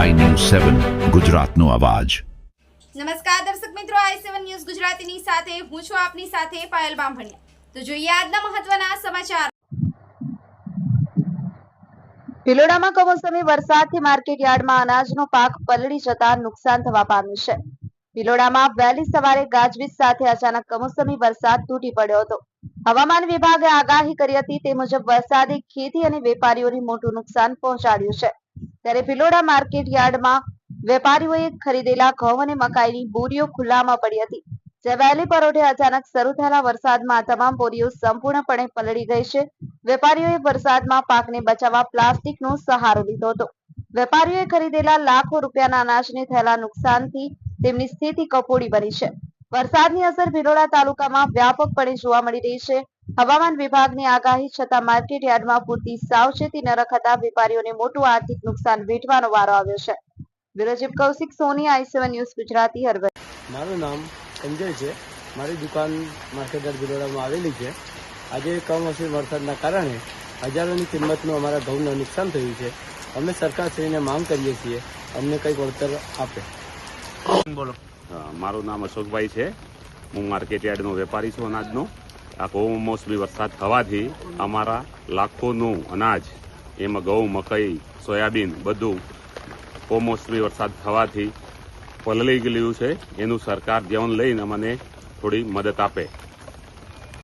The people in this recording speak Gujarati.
સેવન ગુજરાતનો અવાજ. નમસ્કાર દર્શક મિત્રો આઈ સેવન ન્યૂઝ ગુજરાતીની સાથે હું છું આપની સાથે પાયલ બામભણિયા. તો જોઈએ આજના મહત્વના સમાચાર. ભિલોડામાં કમોસમી વરસાદથી માર્કેટ યાર્ડમાં અનાજનો પાક પલળી જતા નુકસાન થવા પામ્યું છે. ભિલોડામાં વહેલી સવારે ગાજવીજ સાથે અચાનક કમોસમી વરસાદ તૂટી પડ્યો હતો. હવામાન વિભાગે આગાહી કરી હતી તે મુજબ વરસાદે ખેતી અને વેપારીઓને મોટું નુકસાન પહોંચાડ્યું છે. ત્યારે ભિલોડા માર્કેટ યાર્ડમાં વેપારીઓએ ખરીદેલા ઘઉં અને મકાઈની બોરીઓ ખુલ્લામાં પડી હતી. જે વહેલી પરોઢે અચાનક શરૂ થયેલા વરસાદમાં તમામ બોરીઓ સંપૂર્ણપણે પલળી ગઈ છે. વેપારીઓએ વરસાદમાં પાકને બચાવવા પ્લાસ્ટિકનો સહારો લીધો હતો. વેપારીઓએ ખરીદેલા લાખો રૂપિયાના અનાજને થયેલા નુકસાનથી તેમની સ્થિતિ કફોડી બની છે. વરસાદની અસર ભિલોડા તાલુકામાં વ્યાપકપણે જોવા મળી રહી છે. હવામાન વિભાગની આગાહી છતાં માર્કેટ યાર્ડમાં પૂરતી સાવચેતી ન રખાતા વેપારીઓને મોટું આર્થિક નુકસાન વેઠવાનો વારો આવ્યો છે. Chief Kaushik Soni I seven news Gujarati હરવદ. મારું નામ સંજય છે. મારી દુકાન માર્કેટયાર્ડ બિલોડામાં આવેલી છે. આજે કમોસમી વરસાદના કારણે હજારોની કિંમતનું અમારા ઘઉંનું નુકસાન થયું છે. અમે સરકારશ્રીને માંગ કરીએ છીએ અમને કંઈક વળતર આપે. બોલો. મારું નામ અશોકભાઈ છે. હું માર્કેટ યાર્ડનો વેપારી છું અનાજનો. આ કમોસમી વરસાદ થવાથી અમારા લાખોનું અનાજ, એમાં ઘઉં મકઈ, સોયાબીન બધું કમોસમી વરસાદ થવાથી પલળી ગયેલું છે. એનું સરકાર ધ્યાન લઈને અમને થોડી મદદ આપે.